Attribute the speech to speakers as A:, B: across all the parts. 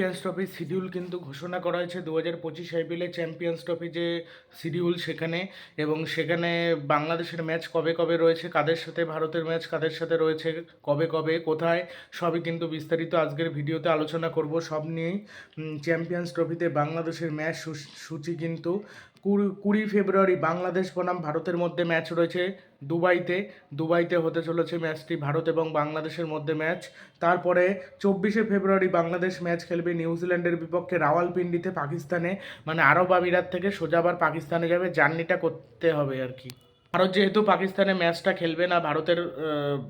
A: Champions ট্রফির schedule কিন্তু ঘোষণা করা হয়েছে দু হাজার পঁচিশ আইপিএলে চ্যাম্পিয়ন্স ট্রফি যে শিডিউল সেখানে এবং সেখানে বাংলাদেশের ম্যাচ কবে কবে রয়েছে, কাদের সাথে ভারতের ম্যাচ কাদের সাথে রয়েছে, কবে কবে, কোথায়, সবই কিন্তু বিস্তারিত আজকের ভিডিওতে আলোচনা করব। সব নিয়েই চ্যাম্পিয়ন্স ট্রফিতে বাংলাদেশের ম্যাচ সূচি কিন্তু কুড়ি কুড়ি ফেব্রুয়ারি বাংলাদেশ বনাম ভারতের মধ্যে ম্যাচ রয়েছে দুবাইতে। দুবাইতে হতে চলেছে ম্যাচটি ভারত এবং বাংলাদেশের মধ্যে ম্যাচ। তারপরে চব্বিশে ফেব্রুয়ারি বাংলাদেশ ম্যাচ খেলবে নিউজিল্যান্ডের বিপক্ষে রাওয়ালপিন্ডিতে পাকিস্তানে। মানে আরব আমিরাত থেকে সোজা আবার পাকিস্তানে যাবে। জার্নিটা করতে হবে আর কি। ভারত যেহেতু পাকিস্তানে ম্যাচটা খেলবে না, ভারতের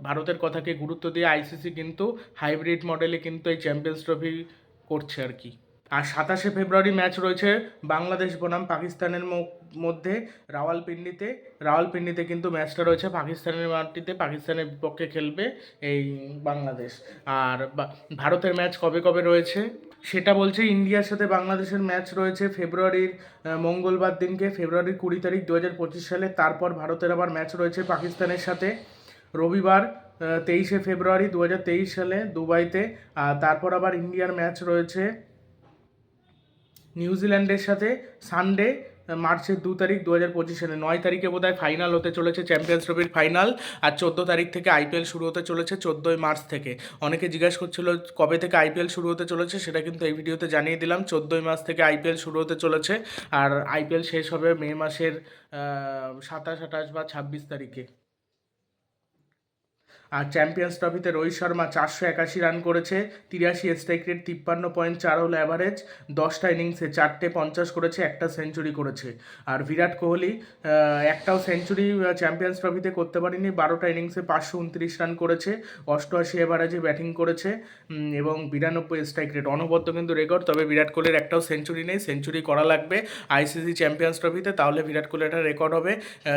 A: ভারতের কথাকে গুরুত্ব দিয়ে আইসিসি কিন্তু হাইব্রিড মডেলে কিন্তু এই চ্যাম্পিয়ন্স ট্রফি করছে আর কি। আর সাতাশে ফেব্রুয়ারি ম্যাচ রয়েছে বাংলাদেশ বনাম পাকিস্তানের মধ্যে রাওয়ালপিন্ডিতে। রাওয়ালপিন্ডিতে কিন্তু ম্যাচটা রয়েছে পাকিস্তানের মাটিতে, পাকিস্তানের বিপক্ষে খেলবে এই বাংলাদেশ। আর ভারতের ম্যাচ কবে কবে রয়েছে? সেটা বলছে ইন্ডিয়ার সাথে বাংলাদেশের ম্যাচ রয়েছে ফেব্রুয়ারির মঙ্গলবার দিনকে, ফেব্রুয়ারির কুড়ি তারিখ দু হাজার পঁচিশ সালে। তারপর ভারতের আবার ম্যাচ রয়েছে পাকিস্তানের সাথে। রবিবার তেইশে ফেব্রুয়ারি দু হাজার তেইশ সালে দুবাইতে। আর তারপর আবার ইন্ডিয়ার ম্যাচ রয়েছে নিউজিল্যান্ডের সাথে সানডে মার্চের দু তারিখ দু হাজার পঁচিশ সালে। নয় তারিখে বোধহয় ফাইনাল হতে চলেছে চ্যাম্পিয়ন্স ট্রফির ফাইনাল আর চোদ্দ তারিখ থেকে আইপিএল শুরু হতে চলেছে চোদ্দোই মার্চ থেকে। অনেকে জিজ্ঞাসা করছিল কবে থেকে আইপিএল শুরু হতে চলেছে, সেটা কিন্তু এই ভিডিওতে জানিয়ে দিলাম। চোদ্দোই মার্চ থেকে আইপিএল শুরু হতে চলেছে আর আইপিএল শেষ হবে মে মাসের সাতাশ, আঠাশ বা ছাব্বিশ তারিখে। আর চ্যাম্পিয়ন্স ট্রফিতে রোহিত শর্মা চারশো একাশি রান করেছে, তিরাশি স্ট্রাইক রেট তিপ্পান্ন পয়েন্ট চার হলো অ্যাভারেজ দশটা ইনিংসে চারটে পঞ্চাশ করেছে, একটা সেঞ্চুরি করেছে। আর বিরাট কোহলি একটাও সেঞ্চুরি চ্যাম্পিয়ন্স ট্রফিতে করতে পারেনি, বারোটা ইনিংসে পাঁচশো উনত্রিশ রান করেছে, অষ্টআশি এভারেজে ব্যাটিং করেছে এবং বিরানব্বই স্ট্রাইক রেট অনবদ্য কিন্তু রেকর্ড তবে বিরাট কোহলির একটাও সেঞ্চুরি নেই সেঞ্চুরি করা লাগবে আইসিসি চ্যাম্পিয়ন্স ট্রফিতে, তাহলে বিরাট কোহলি একটা রেকর্ড হবে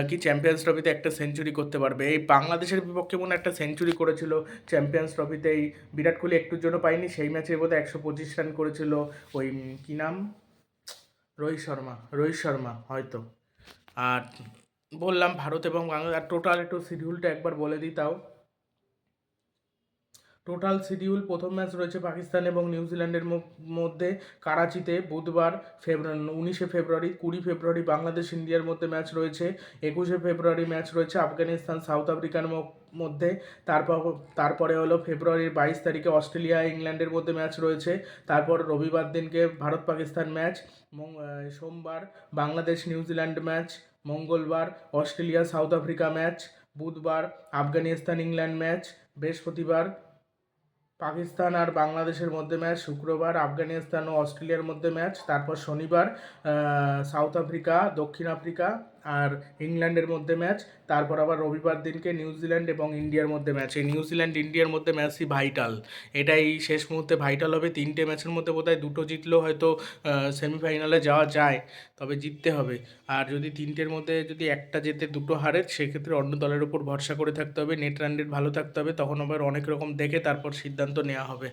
A: কি চ্যাম্পিয়ন্স ট্রফিতে একটা সেঞ্চুরি করতে পারবে। এই বাংলাদেশের বিপক্ষে মনে একটা সেঞ্চুরি করেছিল, চ্যাম্পিয়ন্স ট্রফিতে এই বিরাট কোহলি একটুর জন্য পাইনি, সেই ম্যাচে বোধহয় একশো পঁচিশ রান করেছিল ওই কী নাম? রোহিত শর্মা রোহিত শর্মা হয়তো। আর বললাম ভারত এবং বাংলাদেশ টোটাল একটু শিডিউলটা একবার বলে দিই তাও। টোটাল শিডিউল প্রথম ম্যাচ রয়েছে পাকিস্তান এবং নিউজিল্যান্ডের মধ্যে করাচিতে বুধবার ফেব্রুয়ারি, উনিশে ফেব্রুয়ারি, কুড়ি ফেব্রুয়ারি বাংলাদেশ ইন্ডিয়ার মধ্যে ম্যাচ রয়েছে, একুশে ফেব্রুয়ারি ম্যাচ রয়েছে আফগানিস্তান সাউথ আফ্রিকার মধ্যে, তারপর, তারপরে হলো ফেব্রুয়ারির বাইশ তারিখে অস্ট্রেলিয়া ইংল্যান্ডের মধ্যে ম্যাচ রয়েছে, তারপর রবিবার দিনকে ভারত পাকিস্তান ম্যাচ সোমবার বাংলাদেশ নিউজিল্যান্ড ম্যাচ, মঙ্গলবার অস্ট্রেলিয়া সাউথ আফ্রিকা ম্যাচ, বুধবার আফগানিস্তান ইংল্যান্ড ম্যাচ, বৃহস্পতিবার পাকিস্তান আর বাংলাদেশের মধ্যে ম্যাচ, শুক্রবার আফগানিস্তান ও অস্ট্রেলিয়ার মধ্যে ম্যাচ, তারপর শনিবার সাউথ আফ্রিকা, দক্ষিণ আফ্রিকা আর ইংল্যান্ডের মধ্যে ম্যাচ, তারপর আবার রবিবার দিনকে নিউজিল্যান্ড এবং ইন্ডিয়ার মধ্যে ম্যাচ। এই নিউজিল্যান্ড ইন্ডিয়ার মধ্যে ম্যাচই ভাইটাল। এটাই শেষ মুহূর্তে ভাইটাল হবে। তিনটে ম্যাচের মধ্যে বোধহয় দুটো জিতলেও হয়তো সেমিফাইনালে যাওয়া যায়, তবে জিততে হবে। আর যদি তিনটের মধ্যে যদি একটা জেতে দুটো হারে, সেক্ষেত্রে অন্য দলের উপর ভরসা করে থাকতে হবে। নেট রান রেট ভালো থাকতে হবে। তখন আবার অনেক রকম দেখে তারপর সিদ্ধান্ত নেওয়া হবে।